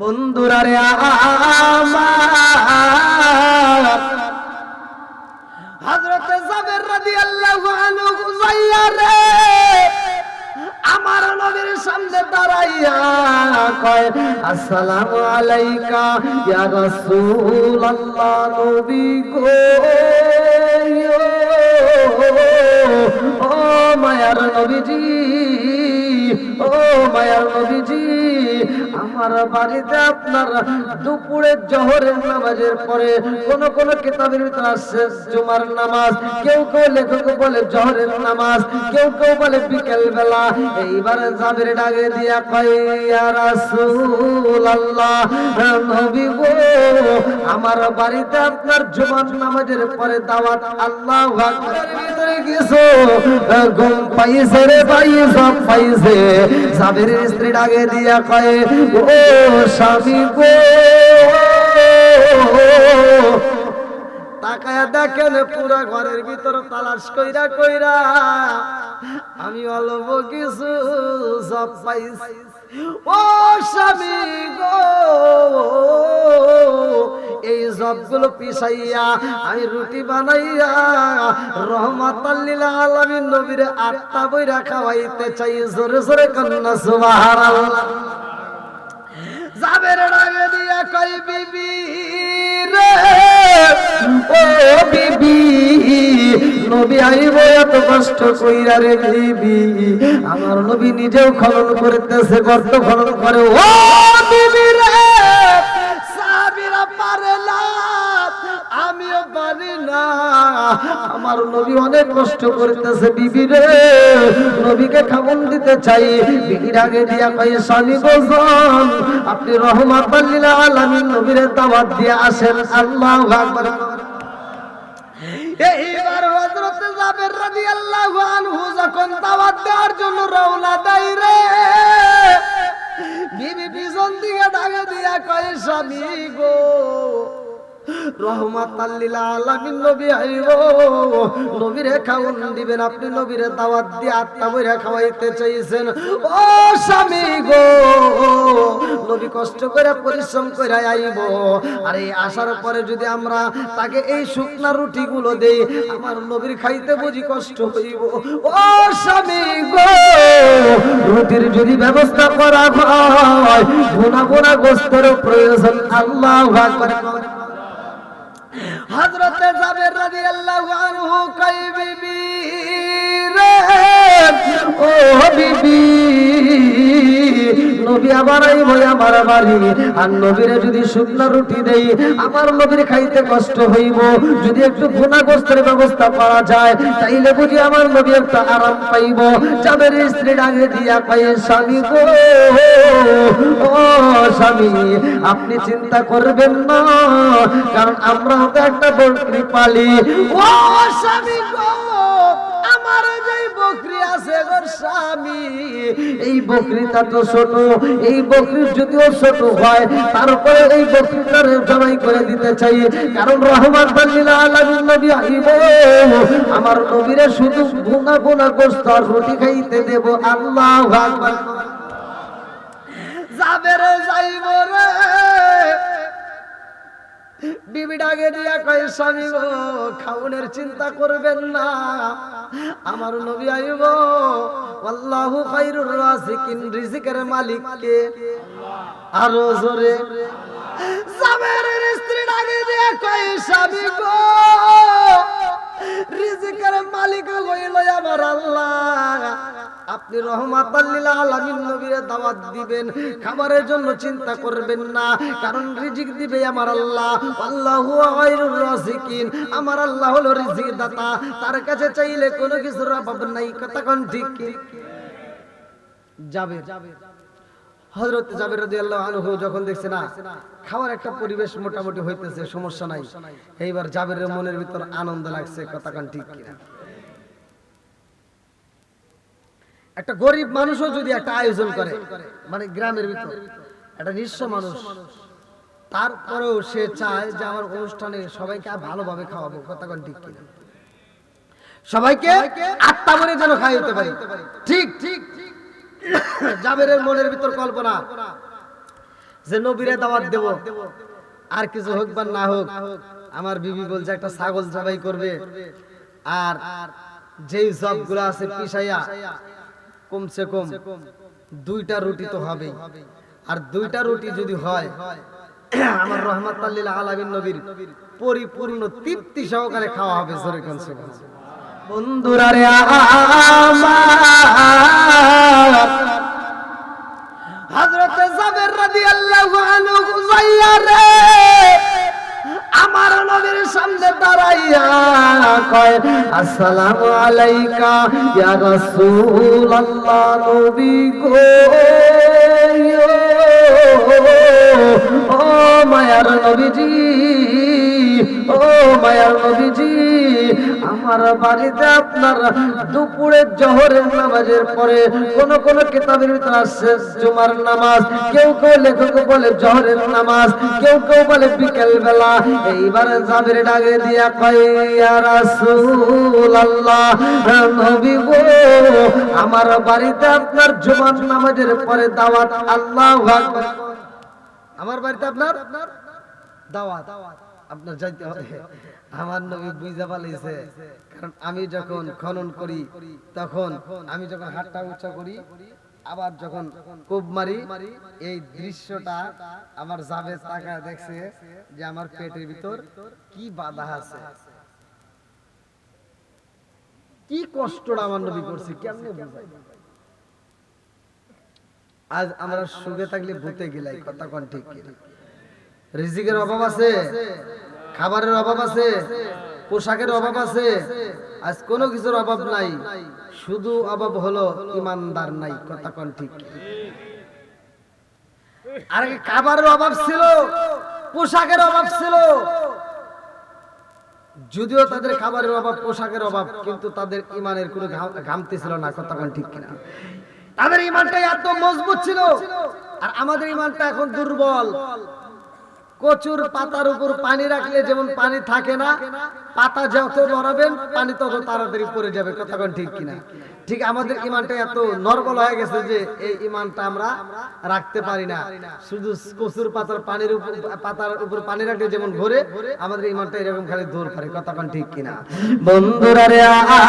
বন্ধুরা রে আমার। হযরত জাবের রে, আমার নবীর সামনে দাঁড়াইয়া কয়, আসসালামু আলাইকা ইয়া রাসূলুল্লাহ নবী গো। ও মায়ার নবীজি, ও মায়ার নবীজি আমার বাড়িতে আপনার দুপুরের জহরের নামাজের পরে কোন কোন কিতাবের ভিতরে আসছে জুমার নামাজ। কেউ কেউ লেখক বলে জহরের নামাজ, কেউ কেউ বলে বিকেল বেলা এইবার জাবের ডাকে দিয়া কয়, ইয়া রাসূলুল্লাহ, নবী গো, আমার বাড়িতে আপনার জুমার নামাজের পরে দাওয়াত আল্লাহ আকবারের ভিতরে কিছু ঘুম পাইছে রে ভাই, সব পাইছে। জাবের স্ত্রী ডাকে দিয়া কয় ও স্বামী গো। তাকায় দেখেন পুরা ঘরের ভিতর তালাশ কইরা কইরা আমি অল্প কিছু সব পাইছি। ও স্বামী গো, এই সবগুলো পিসাইয়া আমি রুটি বানাইয়া রহমাত আলামিন নবীর আটটা বইরা খাওয়াইতে চাই। জোরে জোরে কন্যা, সুবহানাল্লাহ। জাবের ডাকে দিয়া কই বিবি রে, ও বিবি, নবী আইব এত কষ্ট কইরা রে বিবি। আমার নবী নিজেও খনন করতেছে, গর্ত খনন করে। ও বিবি রে সাবিরা পারে না, আমিও পারি না। আমার নবী অনেক কষ্ট করতেছে, বিবি রে। নবীকে খাবন দিতে চাই। বিবির আগে দিয়া কই স্বামী গোজন আপনি রহমাত আলামিন নবীর দাওয়াত দিয়ে আসেন। আল্লাহু আকবার। এইবার হযরত জাবের রাদিয়াল্লাহু আনহু যখন দাওয়াত দেওয়ার জন্য রওনা দেয় রে, বিবি পিছন দিকে ডাকে দিয়া কয়, স্বামী গো আপনি, নবীরে দাওয়াত দিয়ে আত্মা খাওয়াইতে চাইছেন। ও স্বামী গো, নবী কষ্ট করে পরিশ্রম করে আইব। আর এই আসার পরে যদি আমরা তাকে এই শুকনা দেই, আমার নবীর খাইতে বুঝি কষ্ট হইব। ও স্বামী গো, রুটির যদি ব্যবস্থা করা হয় গোনা গোনা গোস্তের প্রয়োজন, আল্লাহ হযরতে জাবের রাদিয়াল্লাহু আনহু কই বিবি রে ও বিবি নবী আবার আইব আমার বাড়ি। আর নবীরে যদি শুকনা রুটি দেই, আমার নবীর খাইতে কষ্ট হইব। যদি একটু ভুনা গোস্তের ব্যবস্থা করা যায়, তাইলে বুঝি আমার নবী একটা আরাম পাইব। জাবের স্ত্রী ডাকে দিয়া কয়, স্বামী গো, ও স্বামী, আপনি চিন্তা করবেন না। কারণ আমরা তো একটা বকরি পালি ও স্বামী গো, আমার যেই বকরি আছে গোর এই বকরিটা তো ছোট, এই বকরি যদিও ছোট হয়, তারপরে এই বকরিটার জবাই করে দিতে চাই। কারণ রহমান আলামিন নবী আইব। আমার নবীরে শুধু গুনা গুনা গোস্ত আর রুটি খাইতে দেব, আল্লাহ আকবার। যাবে রে যাইব রে বিবি ডাকে দিয়া কয়, স্বামী গো খাউনের চিন্তা করবেন না। আমার নবী আইব। আল্লাহু খাইরুর রাজিকিন, রিজিকের মালিক কে আরও জোরে। জাবেরের স্ত্রী ডাকে দিয়া কয়, স্বামী গো, রিজিকের মালিক হইল আমার আল্লাহ। আপনি রহমাত আলামিন নবীরে দাওয়াত দিবেন। খাবারের জন্য চিন্তা করবেন না, কারণ রিজিক দিবে আমার আল্লাহ। আল্লাহু আমার আল্লাহ হলো রিজিক দাতা তার কাছে চাইলে কোনো কিছুর অভাব নাই। কোন ঠিক যাবে হযরত জাবের রাদিয়াল্লাহু আনহু যখন দেখছে না, খাওয়ার একটা পরিবেশ মোটামুটি হইতেছে, সমস্যা নাই। এইবার জাবেরের মনের ভিতর আনন্দ লাগছে, কথা কোন ঠিক কিনা একটা গরিব মানুষও যদি একটা আয়োজন করে মানে গ্রামের ভিতর, একটা নিঃস্ব মানুষ, তারপরেও সে চায় যে আমার অনুষ্ঠানে সবাইকে ভালোভাবে খাওয়াবো, কথা কোন ঠিক কিনা? সবাইকে আত্মা মনে যেন খাইতে পারি। ঠিক ঠিক। জাবেরের মনের ভিতর কল্পনা যে নবীরে দাওয়াত দেব, আর কিছু হোক বা না হোক, আমার বিবি বলছে একটা ছাগল জবাই করবে, আর যেই জবগুলো আছে পিসাইয়া কমসে কম দুইটা রুটি তো হবেই। আর দুইটা রুটি যদি হয়, আমার রহমত আল্লিল আলামিন নবীর পরিপূর্ণ তৃপ্তি সহকারে খাওয়া হবে জোরে কোন বন্ধুরা রে হযরতে জাবের রাদিয়াল্লাহু আনহু যাইয়া রে দাঁড়াইয়া কয় আসসালামু আলাইকা ইয়া রাসূলুল্লাহ নবী গো। ও মায়ার নবীজি ও মায়ার নবীজি। আমার বাড়িতে আপনার দুপুরে জহরের নামাজের পরে কোন কোন কিতাবের ভিতরে আসছে জুমার নামাজ। কেউ কেউ লেখক বলে জহরের নামাজ, কেউ কেউ বলে বিকেল বেলা এইবার জাবের ডাকে দিয়া কয়, ইয়া রাসূলুল্লাহ নবী গো, আমার বাড়িতে আপনার জুমার নামাজের পরে দাওয়াত আল্লাহু আমার বাড়িতে আপনার দাওয়াত। আপনার যাইতে হবে। আমার নবী বুঝা পালাইছে কারণ আমি যখন খনন করি, তখন আমি যখন হাতটা উঁচা করি, আবার যখন কোপ মারি, এই দৃশ্যটা আমার যাবে তাকা দেখছে যে আমার পেটের ভিতর কি বাধা আছে। কি কষ্টটা আমার নবী করছে, কেমনে বুঝাই আজ আমরা সুখে থাকলে ভূতে গেলাই, কথা কোন ঠিক কি রিজিকের অভাব আছে, খাবারের অভাব আছে, পোশাকের অভাব আছে, আজ কোনো কিছুর অভাব নাই, শুধু অভাব হলো ইমানদার নাই, কথা কোন ঠিক? আর খাবারের অভাব ছিল, পোশাকের অভাব ছিল, যদিও তাদের খাবারের অভাব, পোশাকের অভাব, কিন্তু তাদের ইমানের কোনো ঘাম- ঘামতি ছিল না, কথা কোন ঠিক কিনা? তাদের ইমানটা এত মজবুত ছিল, আর আমাদের ইমানটা এখন দুর্বল। কচুর পাতার উপর পানি রাখলে যেমন পানি থাকে না, পাতা যত নড়াবেন, পানি তত তাড়াতাড়ি পড়ে যাবে। কথা কোন ঠিক কিনা? ঠিক আমাদের ইমানটা এত নর্বল হয়ে গেছে যে এই ইমানটা আমরা রাখতে পারি না। শুধু কচুর পাতার পানির উপর, পাতার উপর পানি রাখলে যেমন ভরে, আমাদের ইমানটা এরকম খালি দৌড় করে কথা কোন ঠিক কিনা? বন্ধুরা রে আমার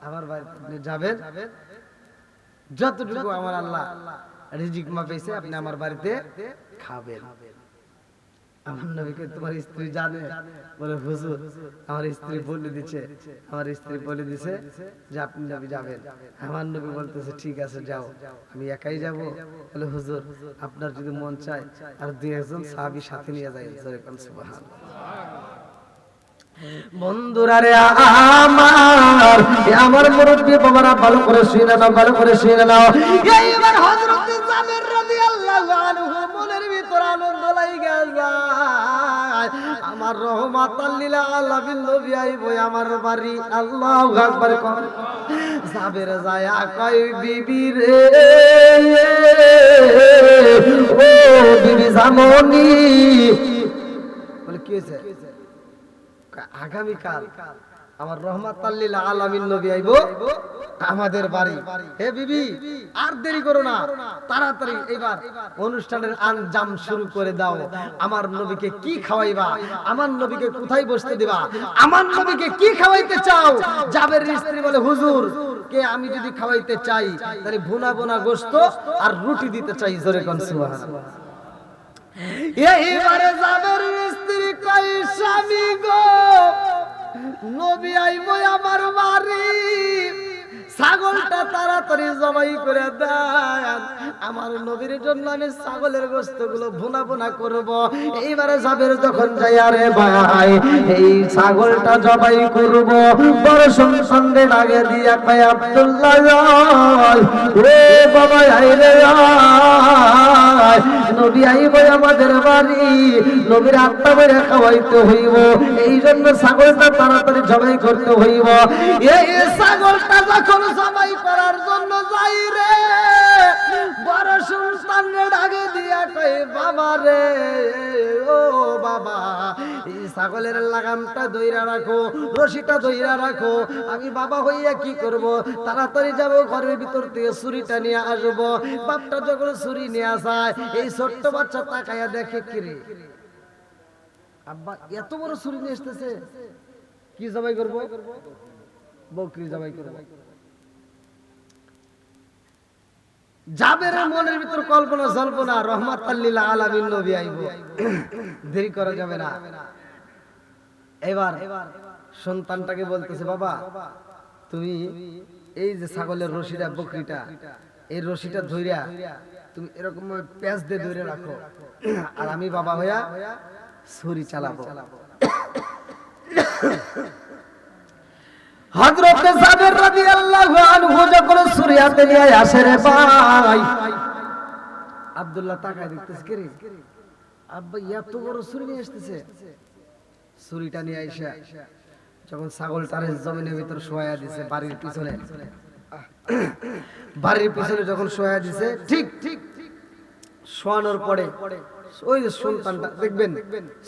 আমার বাড়িতে যাবেন। যতটুকু আমার আল্লাহ রিজিক মাপেছে আপনি আমার বাড়িতে খাবেন। আমার নবীকে তোমার স্ত্রী জানে। বলে, হুজুর, আমার স্ত্রী বলে দিচ্ছে আমার স্ত্রী বলে দিছে যে আপনি নবী যাবেন। আমার নবী বলতেছে, ঠিক আছে, যাও। আমি একাই যাব। বলে, হুজুর, আপনার যদি মন চায়, আর দুই একজন সাহাবী সাথে নিয়ে সুবহানাল্লাহ। বন্ধুরা রে আমার আমার মুরব্বী বাবারা ভালো করে শুনে নাও, ভালো করে শুনে নাও। এইবার হযরত জাবের রাদিয়াল্লাহু আনহু মনের ভিতর আনন্দ লাগা আমার রহমাত লিল আলামিন নবী আইব আমার বাড়ি। আল্লাহু আকবার কর। জাবের যায় কই বিবি রে, ও বিবি জামনি। বলে, কি হয়েছে আগামীকাল আমার রহমাত আলামিন নবী আইব, আমাদের বাড়ি। হে বিবি, আর দেরি করো না, তাড়াতাড়ি এবার অনুষ্ঠানের আঞ্জাম শুরু করে দাও। আমার নবীকে কি খাওয়াইবা? আমার নবীকে কোথায় বসতে দিবা? আমার নবীকে কি খাওয়াইতে চাও? জাবের স্ত্রী বলে, হুজুর, কে আমি যদি খাওয়াইতে চাই, তাহলে ভুনা ভুনা গোস্ত আর রুটি দিতে চাই। জোরে কোন, সুবহানাল্লাহ। এইবারে জাবের স্ত্রী কই স্বামী গো? নবী আইব আমার বাড়ি। ছাগলটা তাড়াতাড়ি জবাই করে দেন। আমার নবীর জন্য আমি ছাগলের গোস্তগুলো ভুনা ভুনা করব। এইবারে যাবের যখন যাই, আরে ভাই, এই ছাগলটা জবাই করব। বড় সঙ্গে ডাকে দিয়া কয়, আব্দুল্লাহ, রে বাবা আইলে। নবী আইব আমাদের বাড়ি। নবীর আত্মা বেড়ে খাওয়াইতে হইব। এই জন্য ছাগলটা তাড়াতাড়ি জবাই করতে হইব। এই ছাগলটা যখন জবাই করার জন্য যাই রে। বড় সুলতান রে ডাকে দিয়া কই বাবা রে, ও বাবা, এই ছাগলের লাগামটা দইরা রাখো, রশিটা দইরা রাখো। আমি বাবা হইয়া কি করব? তাড়াতাড়ি যাব, ঘরের ভিতর থেকে ছুরিটা নিয়ে আসব। বাপটা যখন ছুরি নিয়ে আসায় এই ছোট্ট বাচ্চা তাকায়া দেখে, কি রে? আব্বা, এত বড় ছুরি নিয়ে আসতেছে। কি জবাই করব? বকরি জবাই করব। জাবের মনের ভিতর কল্পনা, জল্পনা রহমাত আল্লিল আলামিন নবী আইব, দেরি করা যাবে না। এবার সন্তানটাকে বলতেছে, বাবা, তুমি এই যে ছাগলের রশিটা, বকরিটা, এই রশিটা ধইরা তুমি এরকম প্যাঁচ দিয়ে ধরে রাখো। আর আমি বাবা হইয়া ছুরি চালাবো। হযরত জাবের রাদিয়াল্লাহু আনহু যখন সুরিয়াতে নিয়ে আসে রে ভাই। আব্দুল্লাহ তাকায় দেখতেছে, কে রে? আব্বা এত বড় ছুরি নিয়ে আসতেছে। ছুরিটা নিয়ে আইসা যখন ছাগলটারে জমিনের ভিতর শোয়া দিছে, বাড়ির পিছনে। বাড়ির পিছনে যখন শোয়া দিছে, ঠিক ঠিক, শোয়ানোর পরে ওই যে সন্তানটা দেখবেন,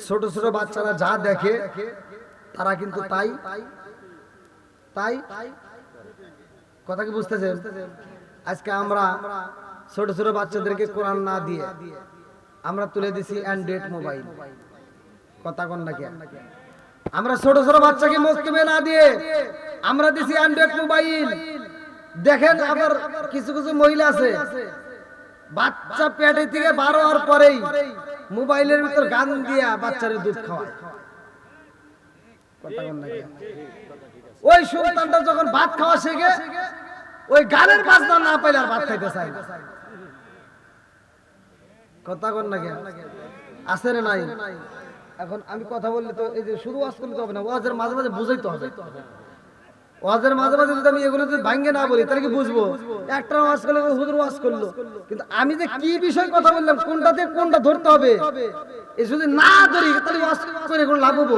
ছোট ছোট বাচ্চারা যা দেখে, তারা কিন্তু তাই তাই কথা কি বুঝতেছেন? আজকে আমরা ছোট ছোট বাচ্চাদেরকে কোরআন না দিয়ে আমরা তুলে দিছি অ্যান্ড্রয়েড মোবাইল কথা কন নাকি আমরা ছোট ছোট বাচ্চাকে মক্তবে না দিয়ে আমরা দিছি অ্যান্ড্রয়েড মোবাইল দেখেন আবার কিছু কিছু মহিলা আছে, বাচ্চা পেটে থেকে বারো হওয়ার পরেই মোবাইলের ভিতর গান দিয়া বাচ্চারে দুধ খাওয়ায়। কথা কন নাকি ওই সন্তানটা যখন ভাত খাওয়া শেখে, ওই গানের বাজনা না পাইলে আর ভাত খাইতে না। কথা কন না কেন? আছে রে নাই? এখন আমি কথা বললে তো এই যে শুধু ওয়াজ করলে হবে না, ওয়াজের মাঝে মাঝে বুঝাইতে হবে। ওয়াজের মাঝে মাঝে যদি আমি এগুলো যদি ভাঙ্গে না বলি, তাহলে কি বুঝব? একটা ওয়াজ করলে হুজুর ওয়াজ করল। কিন্তু আমি যে কি বিষয় কথা বললাম কোনটাতে কোনটা ধরতে হবে? এই যদি না ধরি, তাহলে ওয়াজ করে কোনো লাভ হব?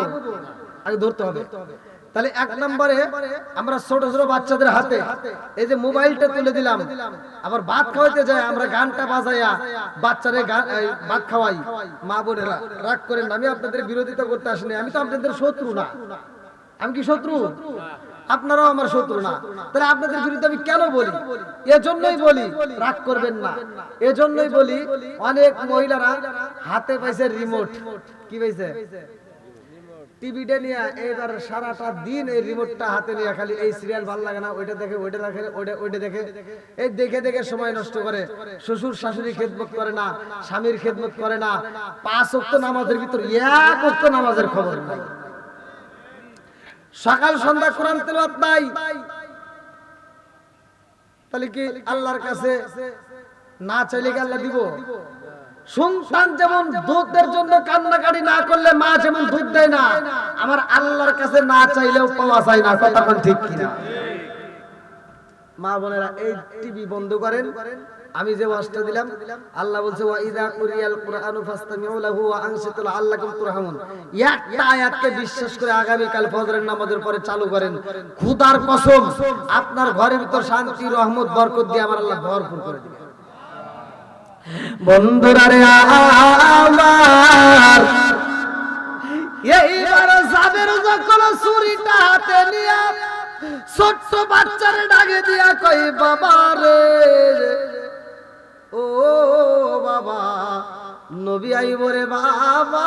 আগে ধরতে হবে। তাহলে এক নম্বরে আমরা ছোট ছোট বাচ্চাদের হাতে এই যে মোবাইলটা তুলে দিলাম। আবার ভাত খাওয়াইতে যায়, আমরা গানটা বাজাইয়া বাচ্চারে ভাত খাওয়াই। মা বোনেরা, রাগ করেন আমি আপনাদের বিরোধিতা করতে আসিনি, আমি তো আপনাদের শত্রু না। আমি কি শত্রু? আপনারাও আমার শত্রু না। তাহলে আপনাদের বিরুদ্ধে আমি কেন বলি? এজন্যই বলি, রাগ করবেন না। এজন্যই বলি, অনেক মহিলারা হাতে পাইছে রিমোট কি পাইছে? টিভিটা নিয়ে এবার সারাটা দিন এই রিমোটটা হাতে নিয়ে খালি এই সিরিয়াল ভালো লাগে না, ওইটা দেখে ওইটা দেখে, ওইটা ওইটা দেখে। এই দেখে দেখে সময় নষ্ট করে। শ্বশুর শাশুড়ি খেদমত করে না, স্বামীর খেদমত করে না, পাঁচ অক্ত নামাজের ভিতর এক অক্ত নামাজের খবর নাই। সকাল সন্ধ্যা কোরআন তেলাওয়াত নাই। তাহলে কি আল্লাহর কাছে না চাইলে কি আল্লাহ দিব? সন্তান যেমন দুধের জন্য কান্নাকাটি না করলে মা যেমন দুধ দেয় না, আমার আল্লাহর কাছে না চাইলেও পাওয়া যায় না, কথা ঠিক কিনা? মা বোনেরা, এই টিভি বন্ধ করেন। আমি যে ওয়াজটা দিলাম, আল্লাহ বলছে, ওয়া ইযা কুরিয়াল কুরআনু ফাসতামিউ লাহু ওয়া আনসিতু লাআল্লাকুম তুরহামুন। একটা আয়াতকে বিশ্বাস করে আগামী কাল ফজরের নামাজের পরে চালু করেন। খোদার কসম, আপনার ঘরের ভিতর শান্তি, রহমত, বরকত দিয়ে আমার আল্লাহ ভরপুর করে দিবেন। বন্ধুরা রে আমার এইবার যাদের যখন ছুরিটা হাতে নিয়া ছোট্ট বাচ্চারে ডাকে দিয়া কই বাবা রে ও বাবা নবী আইব রে বাবা।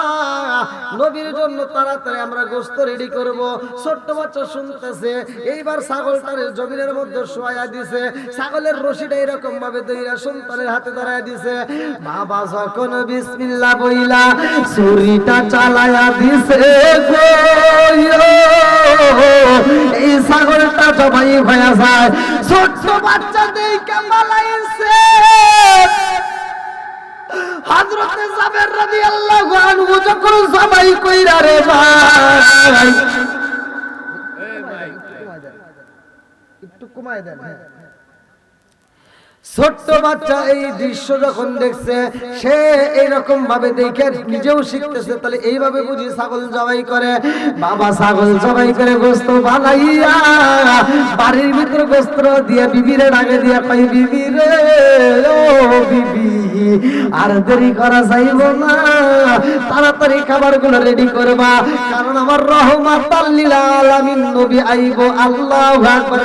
নবীর জন্য তাড়াতাড়ি আমরা গোস্ত রেডি করব। ছোট্ট বাচ্চা শুনতেছে, এইবার ছাগলটারে জমিনের মধ্যে শোয়া দিছে। ছাগলের রশিটা এরকম ভাবে দইরা সন্তানের হাতে দাঁড়ায় দিছে। বাবা যখন বিসমিল্লাহ বইলা, ছুরিটা চালায়া দিছে এই ছাগলটা জবাই হয়ে যায়। ছোট্ট বাচ্চা দেখে পালাইছে হযরতে জাবের রাদিয়াল্লাহু আনহু যখন জবাই কইরা রে ভাই। একটু কমায় দেন হ্যাঁ। ছোট্ট বাচ্চা এই দৃশ্য যখন দেখছে সে এইরকম ভাবে দেখে নিজেও শিখতেছে তাহলে এইভাবে বুঝি ছাগল জবাই করে? বাবা ছাগল জবাই করে গোস্ত বানাইয়া বাড়ির ভিতরে গোস্ত দিয়ে বিবিরে ডাকে দিয়ে কই বিবি রে? ও বিবি। আর দেরি করা যাইব না। তাড়াতাড়ি খাবারগুলো রেডি করবা, কারণ আমার রহমাত আল্লিল আলামিন নবী আইব, আল্লাহু আকবার।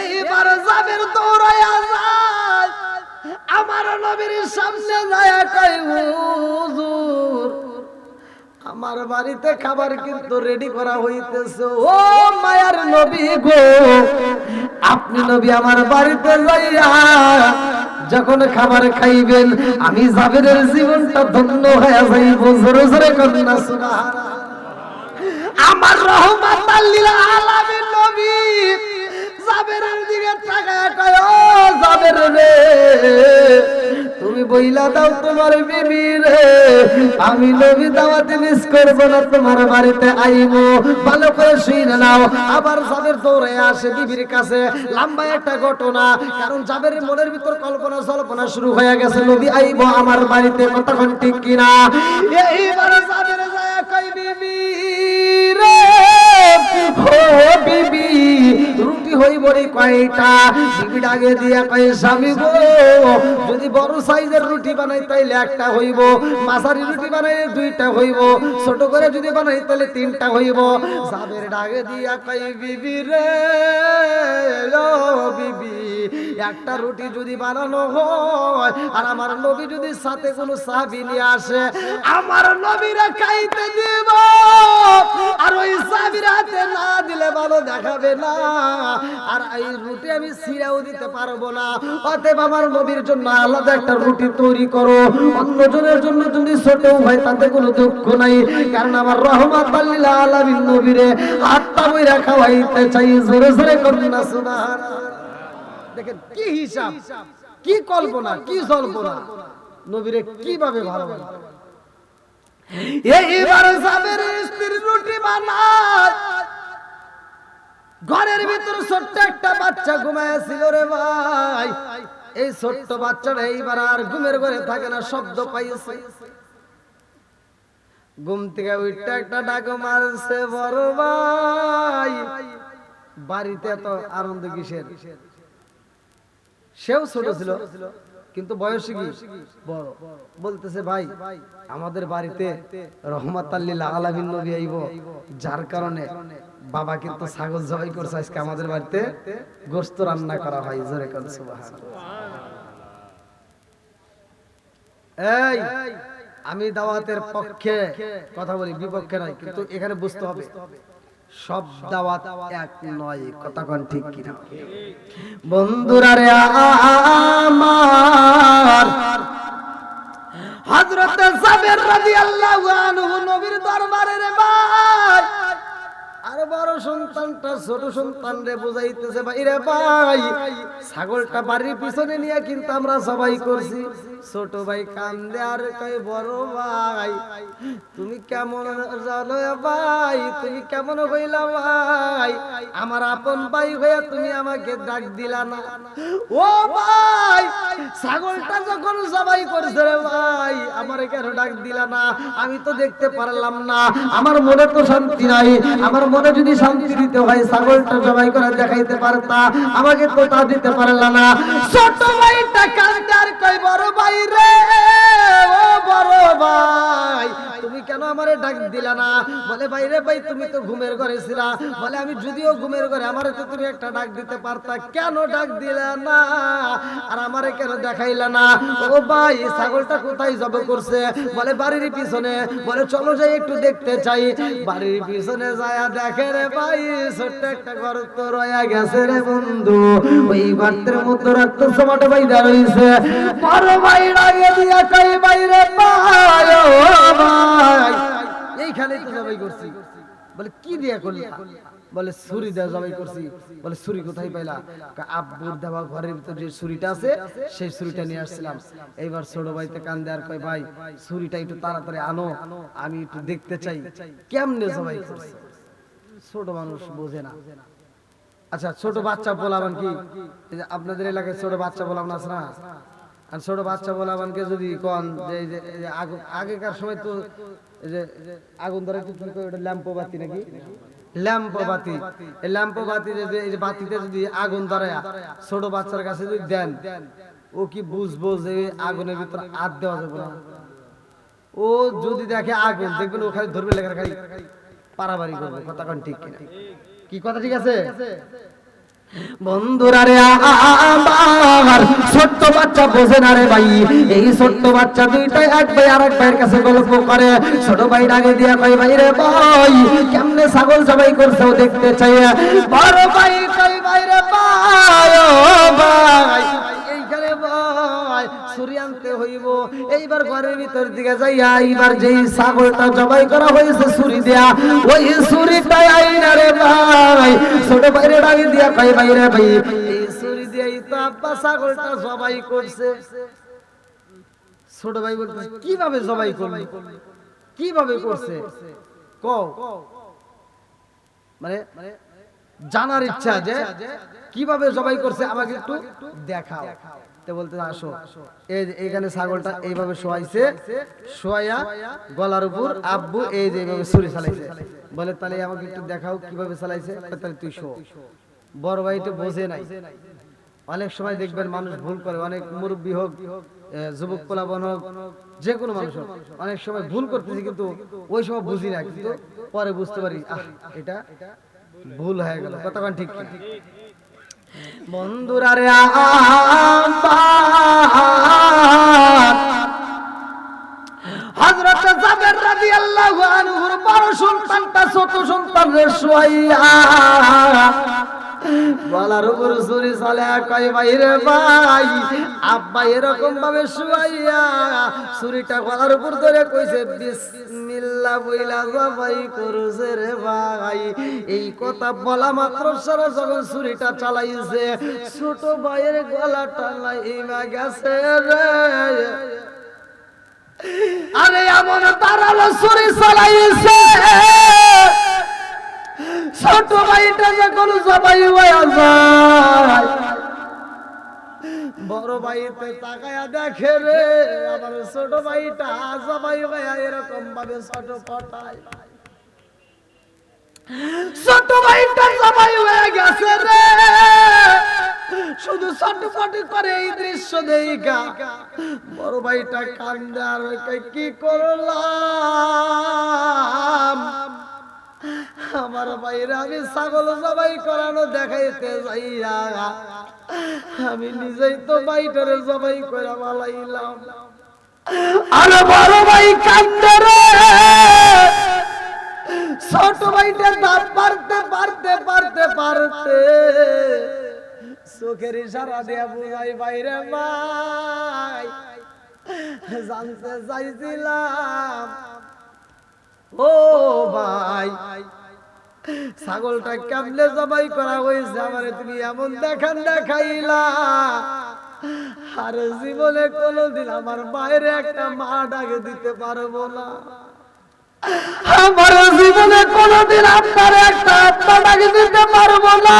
এইবার যাবের দৌড়ায় আমার নবীর সামনে যায় কয়, হুজুর আমার বাড়িতে খাবার কিন্তু রেডি করা হইতেছে। ও মায়ার নবী গো, আপনি নবী আমার বাড়িতে যাইয়া যখন খাবার খাইবেন, আমি জাবেরের জীবনটা ধন্য হয়ে যাইব। জোরে জোরে কন্যা, সুবহানাল্লাহ। আমার রহমাত আল্লিল আলামিন নবী। জাবেরের দিকে তাকায় কয়, ও জাবের রে বইলা দাও তোমার বিবি রে। আমি নবী দাওয়াতে মিস করব না, তোমার বাড়িতে আইবো। ভালো করে শুনে নাও। আবার জাবের দৌড়ে আসে বিবির কাছে, লম্বা একটা ঘটনা। কারণ জাবেরের মনের ভিতর কল্পনা জল্পনা শুরু হয়ে গেছে, নবী আইবো আমার বাড়িতে কতক্ষণ ঠিক কিনা? এইবারে জাবের যায় কই বিবি রে, ও বিবি রুটি হইব কয়টা? বিবি ডাকে দিয়া কয়, স্বামী গো, যদি বড় সাইজের রুটি বানাই তাইলে একটা হইব, মাঝারি রুটি বানাই দুইটা হইব, ছোট করে যদি বানাই তাহলে তিনটা হইব। সাবের ডাকে দিয়া কয়, বিবি রে বিবি, একটা রুটি যদি বানানো হয়, আর আমার নবী যদি সাথে কোনো সাহাবি নিয়ে আসে, আমার নবীরা খাইতে দিব। আর ওই সাহাবির হাতে না দিলে ভালো দেখাবে না। আর এই রুটি আমি ছিঁড়াও দিতে পারব না। অতএব আমার নবীর জন্য আলাদা একটা রুটি তৈরি করো। অন্যজনের জন্য যদি ছোটও হয় তাতে কোনো দুঃখ নাই। কারণ আমার রহমত আল্লিল আলামিন নবীরে আত্মা বইরা খাওয়াইতে চাই। জোরে জোরে কন্যা, সুবহানাল্লাহ। দেখেন, কি হিসাব, কি কল্পনা, কি জল্পনা। নবীরে কীভাবে ভালোবাসা? এইবার জাবের স্ত্রী রুটি বানায় ঘরের ভিতরে ছোট্ট একটা বাচ্চা ঘুমাইছিল রে ভাই। এই ছোট্ট বাচ্চাটা এইবার আর ঘুমের ঘরে থাকে না, শব্দ পাইছে। ঘুম থেকে উঠতে একটা ডাক মারছে, বড় ভাই। বাড়িতে এত আনন্দ কিসের? সেও ছোট ছিল। কিন্তু বয়সী কি? বড়। বলতেছে, ভাই, আমাদের বাড়িতে রহমত আল্লিল আলামিন নবী আইব। যার কারণে বাবা কিন্তু ছাগল জবাই করছে। আজকে আমাদের বাড়িতে গোস্ত রান্না করা হয়। জোরে সুবহানাল্লাহ। এই, আমি দাওয়াতের পক্ষে কথা বলি, বিপক্ষে নয়, কিন্তু এখানে বুঝতে হবে। সব দাওয়াত এক নয়, কথা কোন ঠিক কিনা? বন্ধুরা রে আমার, হযরত সাবের রাদিয়াল্লাহু আনহু নবীর দরবারে রে ভাই, আর বড় সন্তানটা, ছোট সন্তান রে বুঝাইতেছে ভাই রে ভাই, ছাগলটা বাড়ির পিছনে নিয়ে কিন্তু আমরা সবাই করছি। ছোট ভাই কান্দে আর কই বড় ভাই, তুমি কেমন জানো ভাই, তুমি কেমন হইলা ভাই? আমার আপন ভাই হইয়া তুমি আমাকে ডাক দিলা না। ও ভাই, ছাগলটা যখন সবাই করছে রে ভাই, আমার কেন ডাক দিলা না? আমি তো দেখতে পারলাম না। আমার মনে তো শান্তি নাই। আমার মনে যদি শান্তি দিতে হয়, ছাগলটা জবাই করে দেখাইতে পারতা, আমাকে তো তা দিতে পারলা না? ছোট ভাইটা কান্দে কই বড় ভাই ও বড় তুমি কেন আমারে ডাক দিলা না? বলে, ভাই রে ভাই, তুমি তো ঘুমের ঘরে ছিলা। বলে, আমি যদিও ঘুমের ঘরে, আমারে তো তুমি একটা ডাক দিতে পারতা। কেন ডাক দিলা না? আর আমারে কেন দেখাইলা না? ও ভাই, ছাগলটা কোথায় জব করছে? বলে, বাড়ির পিছনে। বলে, চলো যাই, একটু দেখতে চাই। বাড়ির পিছনে যায় দেখে রে ভাই, ছোট্ট একটা গর্ত রয়া গেছে রে বন্ধু। ওই গর্তের মধ্যে রক্ত সমাটে বাইদা রইছে বড় ভাই লাগে দিয়া কই বাইরে পায় ও ভাই এইখানেই তো জবাই করছি। বলে কি দিয়ে করলি বলে ছুরি দেওয়া জবাই করছি। বলে ছুরি কোথায় পাইলা? আব্বুর দেওয়া ঘরের ভিতর যে ছুরিটা আছে সেই ছুরিটা নিয়ে আসছিলাম। এইবার ছোট ভাইতে কান দেয়ার কয় ভাই ছুরিটা একটু তাড়াতাড়ি আনো আমি একটু দেখতে চাই। কেমনে জবাই করছে? ছোট মানুষ বোঝে না। আচ্ছা ছোট বাচ্চা বলাবান কি? এই যে আপনাদের এলাকায় ছোট বাচ্চা বলাবান আছে না? আর ছোট বাচ্চা বলাবানকে যদি কন যে আগেকার সময় তো যে আগুন ধরে কি ওটা ল্যাম্প বাতি নাকি? ল্যাম্প বাতি। এই বাতি যে বাতিতে যদি আগুন ধরে, ছোট বাচ্চার কাছে যদি দেন, ও কি বুঝব যে আগুনের ভিতর হাত দেওয়া যাবে না? ও যদি দেখে আগুন, দেখবেন ওখানে ধরবে লেখার খাই পারাবারি করবে। কথা ঠিক কি কথা ঠিক আছে? বন্ধুরা রে আমার ছোট্ট বাচ্চা বোঝে না রে ভাই। এই ছোট্ট বাচ্চা দুইটাই এক ভাই আর এক ভাইয়ের কাছে গল্প করে। ছোট ভাই আগে দিয়া কই ভাই রে ভাই, কেমনে ছাগল সবাই করছেও দেখতে চাই বড় ভাই কই ভাই রে ভাই হইব। এইবার ঘরের ভিতর দিকে যাইয়া এইবার যেই ছাগলটা জবাই করা হয়েছে ছুরি দেয়া, ওই ছুরিটাই আইনা রে ভাই। ছোট ডাকে দিয়া ভাই ভাই ভাই কীভাবে জবাই করলি? কীভাবে করছে? কও। মানে জানার ইচ্ছা যে কীভাবে জবাই করছে আমাকে একটু দেখাও। আসো। ছাগলটা এইভাবে শোয়াইছে, শোয়াইয়া গলার উপর, আব্বু, এই যে চালাইছে। বলে, তাহলে আমাকে একটু দেখাও চালাইছে? তাহলে তুই শো। নাই। অনেক সময় দেখবেন মানুষ ভুল করে, অনেক মুরব্বী হোক যুবক পোলাবন হোক, যে কোনো মানুষ হোক, অনেক সময় ভুল করতেছি কিন্তু ওই সময় বুঝি না, কিন্তু পরে বুঝতে পারি এটা ভুল হয়ে গেল। কতক্ষণ ঠিক? বন্ধুরা রে হযরত জাবের রাদিয়াল্লাহু আনহুর বড় সন্তানটা ছোট সন্তান রে গলার উপর ছুরি চলে, কয়, ভাই রে ভাই, আব্বা এরকম ভাবে শুয়াইয়া ছুরিটা গলার উপর ধরে কইছে বিসমিল্লাহ বইলা জবাই করছে রে ভাই। এই কথা বলা মাত্র সারা যখন ছুরিটা চালাইছে। ছোট ভাইয়ের গলাটা লাইমা গেছে রে। আরে এমন তারালো ছুরি চালাইছে। ছোট ভাইটা যখন সবাই হয়ে যায়, বড় ভাইতে তাকায়া দেখে রে আমার ছোট ভাইটা সবাই ভাইয়া এরকম ভাবে ছোট পটায় ছোট ভাইটা সবাই হয়ে গেছে রে, শুধু ছটফট করে এই দৃশ্য দেখা। বড় ভাইটা কান্দে আর কি করলাম? আমার ভাইরা আমি ছাগল জবাই করানো দেখাইতে যাইয়া। আমি নিজেই তো বাইটারে জবাই করে বালাইলাম আরে বড় ভাই, কান্দে রে। ছোট ভাইটা দাঁত পারতে পারতে পারতে পারতে চোখের ইশারা দিয়া বুঝাই বাইরে ভাই, জানতে চাইছিলাম। ও ভাই ছাগলটা কেমনে জবাই করা হয়েছে আমারে তুমি এমন দেখান দেখাইলা? আর জীবনে কোনোদিন আমার বাইরে একটা মা ডাকে দিতে পারব না। আমার জীবনে কোনোদিন আপনার একটা আত্মা ডাকে দিতে পারব না।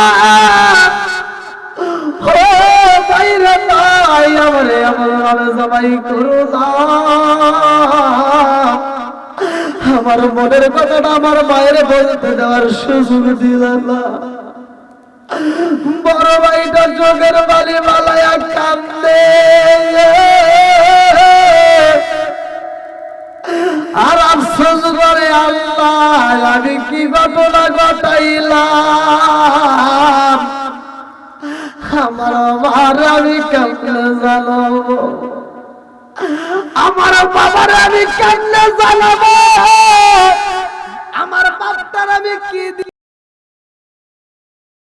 বাইরে আমারে এমন ভাবে সবাই করো না। আমার মনের কথাটা আমার বাইরে বলতে দেওয়ার সুযোগ দিল না। বড় ভাইটা চোখের বালি মালায়া কান্দে। আর আফসোস করে, আল্লাহ, আমি কি ঘটনা ঘটাইলাম? আমার আমার আমি কেমনে জানাব? আমার বাবার আমি কান্না জানাব? আমার বাপটার আমি কি